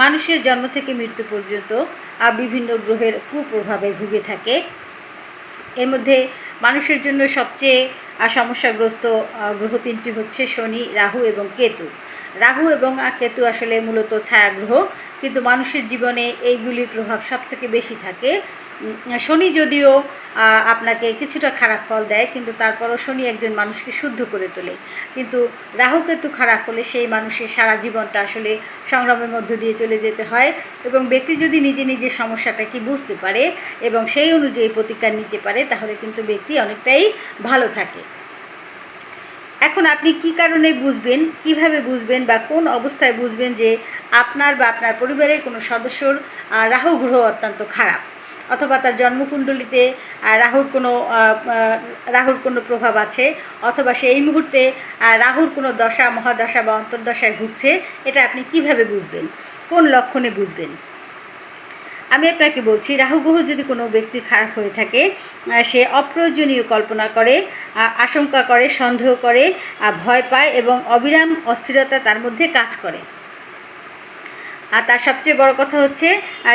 মানুষের জন্ম থেকে মৃত্যু পর্যন্ত বিভিন্ন গ্রহের কুপ্রভাবে ভুগে থাকে। এর মধ্যে মানুষের জন্য সবচেয়ে সমস্যাগ্রস্ত গ্রহ তিনটি হচ্ছে শনি, রাহু এবং কেতু। রাহু এবং কেতু আসলে মূলত ছায়া গ্রহ কিন্তু মানুষের জীবনে এইগুলির প্রভাব সবথেকে বেশি থাকে। শনি যদিও আপনাকে কিছুটা খারাপ ফল দেয়, কিন্তু তারপরও শনি একজন মানুষকে শুদ্ধ করে তোলে। কিন্তু রাহু কেতু খারাপ হলে সেই মানুষের সারা জীবনটা আসলে সংগ্রামের মধ্য দিয়ে চলে যেতে হয় এবং ব্যক্তি যদি নিজে নিজের সমস্যাটা কি বুঝতে পারে এবং সেই অনুযায়ী প্রতিকার নিতে পারে, তাহলে কিন্তু ব্যক্তি অনেকটাই ভালো থাকে। এখন আপনি কি কারণে বুঝবেন, কীভাবে বুঝবেন বা কোন অবস্থায় বুঝবেন যে আপনার বা আপনার পরিবারের কোনো সদস্যর রাহু গ্রহ অত্যন্ত খারাপ? অথবা তার জন্মকুণ্ডলিতে রাহুর কোনো রাহুর কোনো প্রভাব আছে, অথবা সে এই মুহূর্তে রাহুর কোনো দশা, মহাদশা বা অন্তর্দশায় ভুগছে, এটা আপনি কীভাবে বুঝবেন? কোন লক্ষণে বুঝবেন? আমি আপনাকে বলছি, রাহু গ্রহ যদি কোনো ব্যক্তি খারাপ হয়ে থাকে সে অপ্রয়োজনীয় কল্পনা করে আশঙ্কা করে, সন্দেহ করে ভয় পায় এবং অবিরাম অস্থিরতা তার মধ্যে কাজ করে। আর তার সবচেয়ে বড় কথা হচ্ছে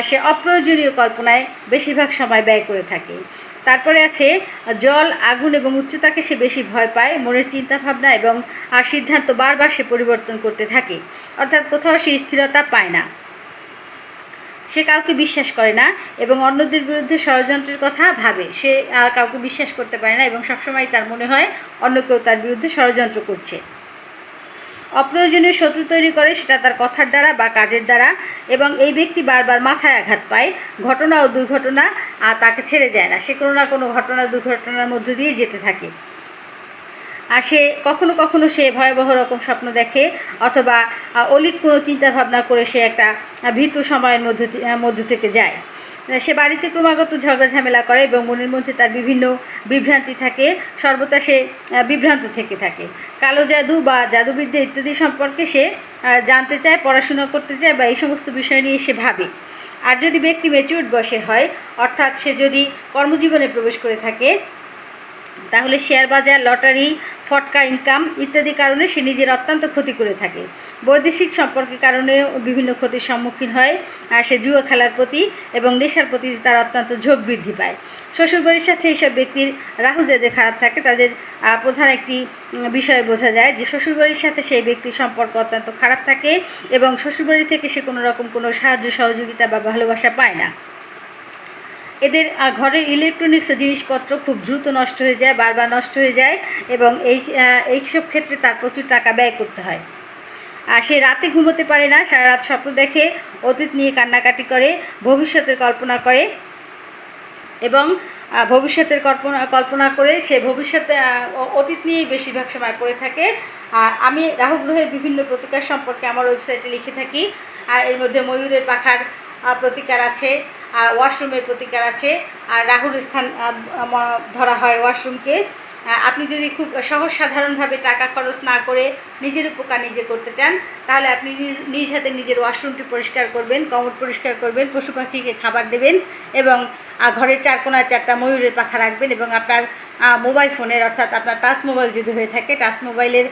সে অপ্রয়োজনীয় কল্পনায় বেশিরভাগ সময় ব্যয় করে থাকে। তারপরে আছে জল আগুন এবং উচ্চতাকে সে বেশি ভয় পায় মনের চিন্তাভাবনা এবং আহ, সিদ্ধান্ত বারবার সে পরিবর্তন করতে থাকে। অর্থাৎ কোথাও সে স্থিরতা পায় না। সে কাউকে বিশ্বাস করে না এবং অন্যদের বিরুদ্ধে ষড়যন্ত্রের কথা ভাবে। সে কাউকে বিশ্বাস করতে পারে না এবং সবসময় তার মনে হয় অন্য কেউ তার বিরুদ্ধে ষড়যন্ত্র করছে। অপ্রয়োজনীয় শত্রু তৈরি করে সেটা তার কথার দ্বারা বা কাজের দ্বারা এবং এই ব্যক্তি বারবার মাথায় আঘাত পায়, ঘটনা ও দুর্ঘটনা, আর তাকে ছেড়ে যায় না। সে কোনো না কোনো ঘটনা দুর্ঘটনার মধ্য দিয়ে যেতে থাকে। সে কখনো কখনো সে ভয়াবহ রকম স্বপ্ন দেখে, অথবা অলিক কোনো চিন্তা ভাবনা করে সে একটা ভীতু সময়ের মধ্য মধ্য থেকে যায়। সে বাড়িতে ক্রমাগত ঝগড়া ঝামেলা করে এবং মনের মধ্যে তার বিভিন্ন বিভ্রান্তি থাকে, সর্বদা সে বিভ্রান্ত থেকে থাকে। কালো জাদু বা জাদুবিদ্যা ইত্যাদি সম্পর্কে সে জানতে চায়, পড়াশোনা করতে চায় বা এই সমস্ত বিষয় নিয়ে সে ভাবে। আর যদি ব্যক্তি ম্যাচিউর্ড বসে হয়, অর্থাৎ সে যদি কর্মজীবনে প্রবেশ করে থাকে, তাহলে শেয়ার বাজার, লটারি ফটকা ইনকাম ইত্যাদি কারণে সে নিজের অত্যন্ত ক্ষতি করে থাকে। বৈদেশিক সম্পর্কের কারণে বিভিন্ন ক্ষতির সম্মুখীন হয়, আর সে জুয়া খেলার প্রতি এবং নেশার প্রতি তার অত্যন্ত ঝোঁক বৃদ্ধি পায়। শ্বশুরবাড়ির সাথে এইসব ব্যক্তির রাহু যাদের খারাপ থাকে, তাদের প্রধান একটি বিষয় বোঝা যায় যে শ্বশুরবাড়ির সাথে সেই ব্যক্তির সম্পর্ক অত্যন্ত খারাপ থাকে এবং শ্বশুরবাড়ি থেকে সে কোনো রকম কোনো সাহায্য সহযোগিতা বা ভালোবাসা পায় না। এদের ঘরের ইলেকট্রনিক্স জিনিসপত্র খুব দ্রুত নষ্ট হয়ে যায় বারবার নষ্ট হয়ে যায় এবং এই আহ, এইসব ক্ষেত্রে তার প্রচুর টাকা ব্যয় করতে হয়। আর সে রাতে ঘুমোতে পারে না সারা রাত স্বপ্ন দেখে অতীত নিয়ে কান্নাকাটি করে ভবিষ্যতের কল্পনা করে এবং ভবিষ্যতের কল্পনা কল্পনা করে সে ভবিষ্যতে অতীত নিয়েই বেশিরভাগ সময় পড়ে থাকে। আর আমি রাহু গ্রহের বিভিন্ন প্রতিকার সম্পর্কে আমার ওয়েবসাইটে লিখে থাকি। আর এর মধ্যে ময়ূরের পাখার প্রতিকার আছে। ওয়াশরুমের প্রতিকার আছে। আর রাহুর স্থান ধরা হয় ওয়াশরুমকে। আপনি যদি খুব সহজ সাধারণভাবে টাকা খরচ না করে নিজের উপকার নিজে করতে চান, তাহলে আপনি নিজ নিজ হাতে নিজের ওয়াশরুমটি পরিষ্কার করবেন, কমোড পরিষ্কার করবেন, পশু পাখিকে খাবার দেবেন এবং ঘরের চার কোনায় চারটা ময়ূরের পাখা রাখবেন এবং আপনার মোবাইল ফোনের অর্থাৎ আপনার টাচ মোবাইল যদি হয়ে থাকে, টাচ মোবাইলের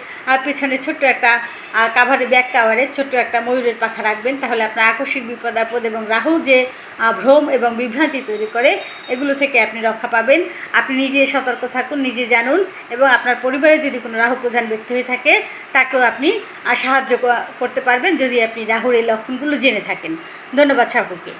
পেছনে ছোট্ট একটা কাভারে ব্যাক কাভারে ছোট্ট একটা ময়ূরের পাখা রাখবেন। তাহলে আপনার আকস্মিক বিপদ, আপদ এবং রাহু যে ভ্রম এবং বিভ্রান্তি তৈরি করে, এগুলো থেকে আপনি রক্ষা পাবেন। আপনি নিজে সতর্ক থাকুন, নিজে জানুন এবং আপনার পরিবারে যদি কোনো রাহু প্রধান ব্যক্তি হয়ে থাকে, তাকেও আপনি সাহায্য করতে পারবেন যদি আপনি রাহুর এই লক্ষণগুলো জেনে থাকেন। ধন্যবাদ সকলকে।